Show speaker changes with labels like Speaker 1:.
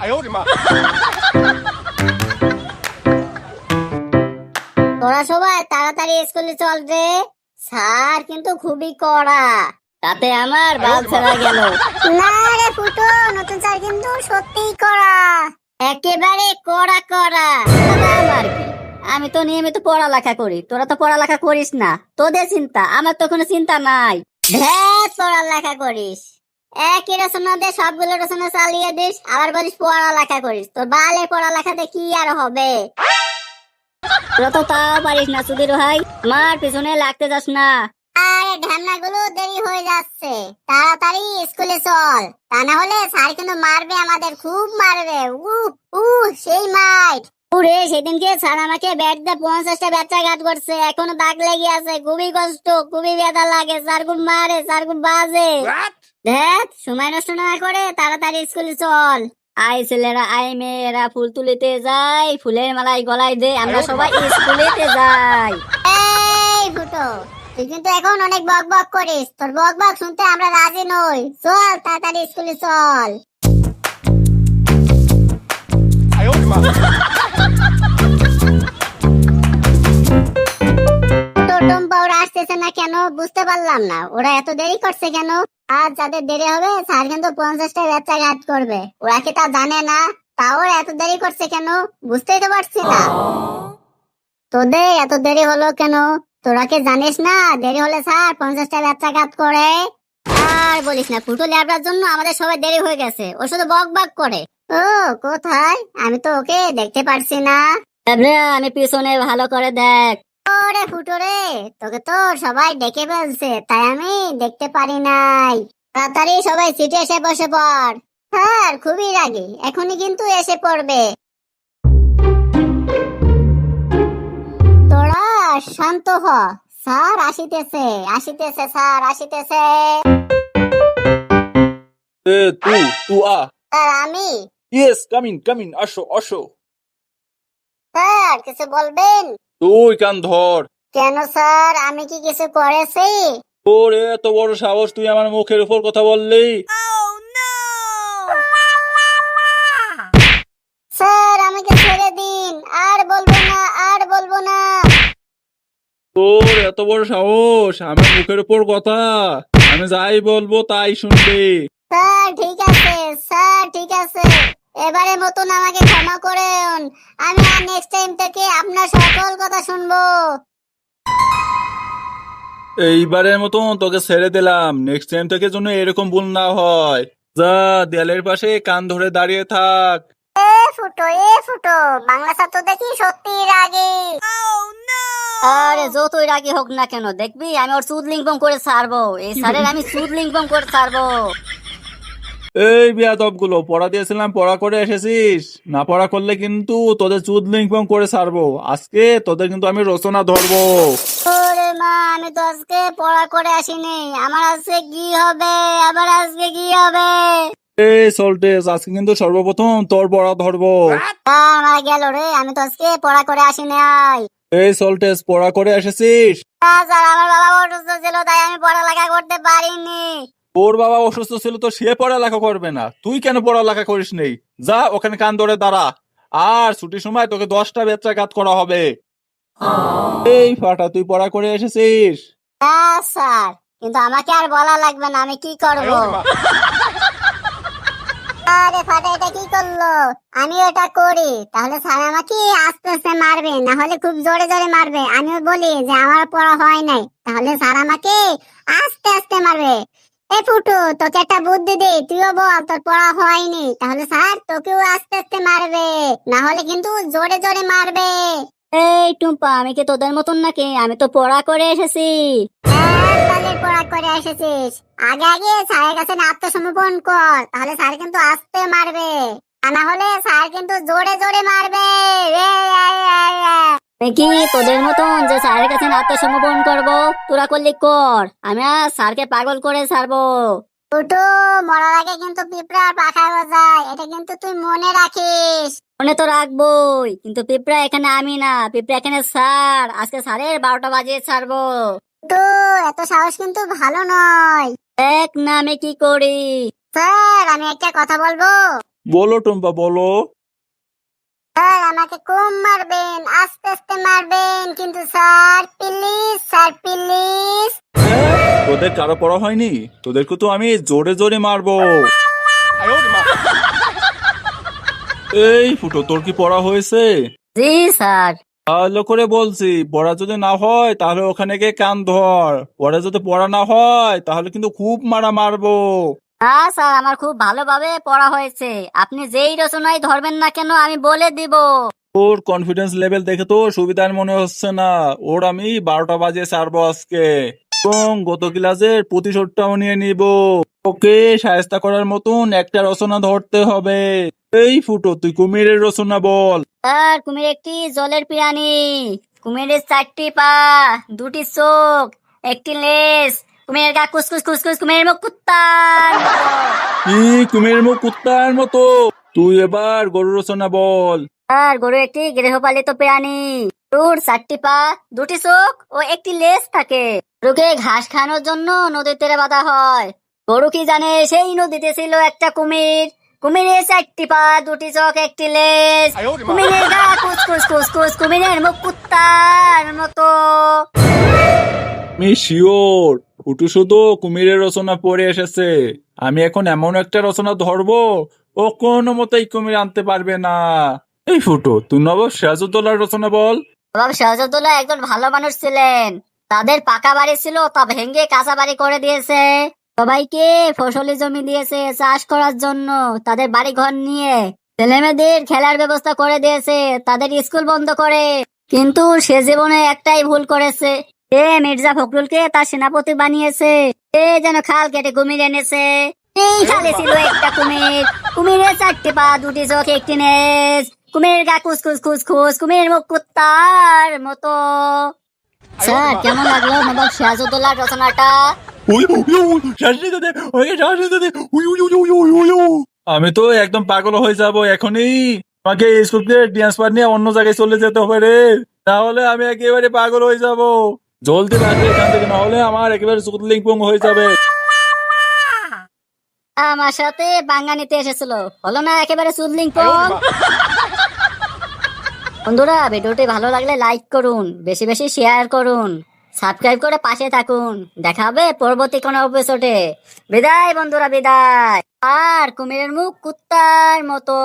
Speaker 1: 哎呦我的妈！
Speaker 2: তোরা সবাই তাড়াতাড়ি স্কুলে চল রে স্যার কিন্তু খুবই কড়া তাতে আমার বাল ছেড়া গেল না রে ফুটো নতুন স্যার কিন্তু সত্যিই কড়া একেবারে কড়া কড়া তবে আমার কি আমি তো নিয়মিত পড়ালেখা করি তোরা তো পড়ালেখা করিস না তোদের চিন্তা আমার তো কোনো চিন্তা নাই ধ্যাত পড়ালেখা করিস একই রচনা দিয়ে সবগুলো রচনা চালিয়ে দিস, আবার বলিস পড়ালেখা করিস। তোর বালের পড়ালেখাতে কি আর হবে? তাও পারিস না সুধীর ভাই পিছনে লাগতে যাস না। আরে দেরি হয়ে যাচ্ছে। তাড়াতাড়ি স্কুলে চল। তা না হলে স্যার কিন্তু মারবে, আমাদের খুব মারবে। উ উ সেই মাইট। উরে সেদিনকে স্যার আমাকে ব্যাট দিয়ে পঞ্চাশটা বাচ্চা ঘাট করছে। এখনও দাগ লেগে আছে। খুবই কষ্ট, খুবই ব্যথা লাগে। স্যার খুব মারে, স্যার খুব বাজে। দেখ সময় নষ্ট না করে তাড়াতাড়ি স্কুলে চল। আই ছেলেরা আই মেয়েরা ফুল তুলিতে যাই ফুলের মালাই গলায় দে আমরা সবাই স্কুলেতে যাই। এই ফুটো তুই কিন্তু এখন অনেক বক বক করিস। তোর বক বক শুনতে আমরা রাজি নই। চল তাড়াতাড়ি স্কুলে চল। আসতেছে না কেন বুঝতে পারলাম না। ওরা এত দেরি করছে কেন? আর যাদের দেরি হবে, স্যার কিন্তু পঞ্চাশটা বাচ্চা ঘাট করবে। ওরা কি তা জানে না? তাও এত দেরি করছে কেন? বুঝতেই তো পারছি না। তোদের এত দেরি হলো কেন? তোরা কি জানিস না? দেরি হলে স্যার পঞ্চাশটা বাচ্চা ঘাত করে। আর বলিস না, ফুটো ল্যাবড়ার জন্য আমাদের সবাই দেরি হয়ে গেছে। ও শুধু বক বক করে। ও, কোথায়? আমি তো ওকে দেখতে পারছি না। আমি পিছনে ভালো করে দেখ। ওরে ফুটো রে তোকে তো সবাই ডেকে ফেলছে তাই আমি দেখতে পারি নাই। তাড়াতাড়ি সবাই সিটে এসে বসে পড়। স্যার খুবই রাগি এখনই কিন্তু এসে পড়বে। তোরা শান্ত হ। স্যার আসিতেছে আসিতেছে স্যার আসিতেছে।
Speaker 3: এ তু তু আ।
Speaker 2: স্যার আমি।
Speaker 3: Yes come in come in আসো আসো।
Speaker 2: স্যার কিছু বলবেন?
Speaker 3: তুই কান ধর।
Speaker 2: কেন স্যার? আমি কি কিছু করেছি?
Speaker 3: তোর এত বড় সাহস তুই আমার মুখের উপর কথা বললি?
Speaker 2: স্যার আমাকে ছেড়ে দিন? আর বলব না আর বলব না।
Speaker 3: তোর এত বড় সাহস আমার মুখের উপর কথা। আমি যাই বলব তাই শুনবি।
Speaker 2: স্যার ঠিক আছে স্যার ঠিক আছে। এবারে মতন আমাকে ক্ষমা করুন আমি আর নেক্সট টাইম থেকে আপনার সকল কথা শুনব।
Speaker 3: এইবারের মতন তোকে ছেড়ে দিলাম। নেক্সট টাইম থেকে যেন এরকম ভুল না হয়। যা দেয়ালের পাশে কান ধরে দাঁড়িয়ে থাক।
Speaker 2: এ ফুটো এ ফুটো বাংলা ছাত্র দেখি সত্যি রাগি। আরে যতই রাগি হোক না কেন দেখবি আমি ওর সুদ লিঙ্কম করে ছাড়বো। এই স্যারের আমি সুদ লিঙ্কম করে ছাড়বো।
Speaker 3: এই বিয়াদবগুলো পড়া দিয়েছিলাম পড়া করে এসেছিস। না পড়া করলে কিন্তু তোদের চুদ লিঙ্কম করে ছাড়বো। আজকে তোদের কিন্তু আমি রচনা ধরবো।
Speaker 2: ওরে মা আমি তো আজকে পড়া করে আসিনি। আমার আজকে কি হবে? আবার আজকে কি হবে?
Speaker 3: এই আজকে কিন্তু সর্বপ্রথম তোর পড়া ধরবো।
Speaker 2: আমার গেল রে আমি তো আজকে পড়া করে আসিনি আই
Speaker 3: এই সল্টেস পড়া করে এসেছিস?
Speaker 2: স্যার আমার বাবা অসুস্থ ছিল তাই আমি পড়ালেখা করতে পারিনি।
Speaker 3: ওর বাবা অসুস্থ ছিল তো সে পড়ালেখা করবে না। তুই কেন পড়ালেখা করিস নেই? যা ওখানে কান ধরে দাঁড়া। আর ছুটি সময় তোকে দশটা বেচা কাজ করা হবে। এই ফাটা তুই পড়া করে এসেছিস?
Speaker 2: স্যার। কিন্তু আমাকে আর বলা লাগবে না আমি কি করব? আরে ফাটা এটা কি করল? আমি এটা করি। তাহলে স্যার আমাকে আস্তে আস্তে মারবে না হলে খুব জোরে জোরে মারবে। আমিও বলি যে আমার পড়া হয় নাই। তাহলে স্যার আমাকে আস্তে আস্তে মারবে। এ ফুটু তোকে একটা বুদ্ধি দিই তুইও বল তোর পড়া হয়নি। তাহলে স্যার তোকেও আস্তে আস্তে মারবে না হলে কিন্তু জোরে জোরে মারবে। এই টুম্পা আমি কি তোদের মতন নাকি? আমি তো পড়া করে এসেছি। তাহলে পড়া করে এসেছিস। আগে আগে স্যারের কাছে না আত্মসমর্পণ কর তাহলে স্যার কিন্তু আস্তে মারবে। আর না হলে স্যার কিন্তু জোরে জোরে মারবে। কি তোদের মতন যে স্যারের কাছে আত্মসমর্পণ করব? তোরা করলি কর। আমি আর স্যারকে পাগল করে ছাড়বো। ফুটু মরার আগে কিন্তু পিঁপড়ার পাখা গজায়। এটা কিন্তু তুই মনে রাখিস। মনে তো রাখবোই। কিন্তু পিঁপড়া এখানে আমি না। পিঁপড়া এখানে স্যার। আজকে স্যারের বারোটা বাজিয়ে ছাড়বো। তো এত সাহস কিন্তু ভালো নয়। দেখ না আমি কি করি। স্যার আমি একটা কথা বলব?
Speaker 3: বলো টুম্পা বলো।
Speaker 4: স্যার আমাকে কম মারবেন আস্তে আস্তে মারবেন কিন্তু স্যার প্লিজ স্যার প্লিজ।
Speaker 3: তোদের কারও পড়া হয়নি? তোদেরকে তো আমি জোরে জোরে মারবো। এই ফুটো তোর কি পড়া হয়েছে?
Speaker 4: জি স্যার।
Speaker 3: ভালো করে বলছি পড়া যদি না হয় তাহলে ওখানে গিয়ে কান ধর। পড়া যদি পড়া না হয় তাহলে কিন্তু খুব মারা মারবো।
Speaker 4: না স্যার আমার খুব ভালোভাবে পড়া হয়েছে। আপনি যেই রচনাই ধরবেন না কেন আমি বলে দিব।
Speaker 3: ওর কনফিডেন্স লেভেল দেখে তো সুবিধার মনে হচ্ছে না। ওর আমি বারোটা বাজে ছাড়বো আজকে। এবং গত ক্লাসের প্রতিশোধটাও নিয়ে নিব। ওকে সায়স্তা করার মতন একটা রচনা ধরতে হবে। এই ফুটো তুই কুমিরের রচনা বল।
Speaker 4: স্যার কুমির একটি জলের প্রাণী কুমিরের চারটি পা দুটি চোখ একটি লেজ কুমিরের গা কুত্তার
Speaker 3: কি কুত্তার মতো। তুই এবার গরু রচনা বল।
Speaker 4: আর গরু একটি গৃহপালিত প্রাণী। চারটি পা দুটি চোখ ও একটি লেজ থাকে। ঘাস খাওয়ানোর জন্য নদীর তীরে বাঁধা হয়। গরু কি জানে সেই নদীতে ছিল একটা কুমির। কুমিরের চারটি পা দুটি চোখ একটি লেজ। কুমিরের গা কুচকুচ কুচকুচ কুমিরের মুখ কুত্তার মতো।
Speaker 3: আমি শিওর। ফুটু শুধু, কুমিরের রচনা পড়ে এসেছে। আমি এখন এমন একটা রচনা ধরবো, ও কোনো মতেই কুমির আনতে পারবে না। এই ফুটো, তুই নব সিরাজউদ্দৌলার রচনা বল।
Speaker 4: নবাব সিরাজউদ্দৌলা একজন ভালো মানুষ ছিলেন। তাদের পাকা বাড়ি ছিল, তা ভেঙে কাঁচা বাড়ি করে দিয়েছে। সবাইকে ফসলি জমি দিয়েছে চাষ করার জন্য, তাদের বাড়ি ঘর নিয়ে। ছেলেমেয়েদের খেলার ব্যবস্থা করে দিয়েছে, তাদের স্কুল বন্ধ করে। কিন্তু সে জীবনে একটাই ভুল করেছে এ মির্জা ফখরুলকে তার সেনাপতি বানিয়েছে। এ যেন খাল কেটে কুমির এনেছে। এই খালে ছিল একটা কুমির। কুমিরের চারটে পা দুটি চোখ একটি নেজ। কুমিরের গা কুসকুস খুসখুস কুমিরের মুখ কুত্তার মতো। স্যার কেমন লাগল নবাব সিরাজউদ্দৌলার রচনাটা।
Speaker 3: আমি তো একদম পাগল হয়ে যাব এখনই। আমাকে স্কুল থেকে ট্রান্সফার নিয়ে অন্য জায়গায় চলে যেতে হবে রে। তাহলে আমি একেবারে পাগল হয়ে যাব। জলদি থাকবে এখান থেকে না হলে আমার একেবারে সুতলিং পং হয়ে যাবে।
Speaker 4: আমার সাথে বাঙ্গানিতে এসেছিল। হলো না একেবারে সুদলিং পং বন্ধুরা ভিডিওটি ভালো লাগলে লাইক করুন বেশি বেশি শেয়ার করুন সাবস্ক্রাইব করে পাশে থাকুন। দেখা হবে পরবর্তী কোনো এপিসোডে বিদায় বন্ধুরা বিদায়। আর কুমিরের মুখ কুত্তার মতো।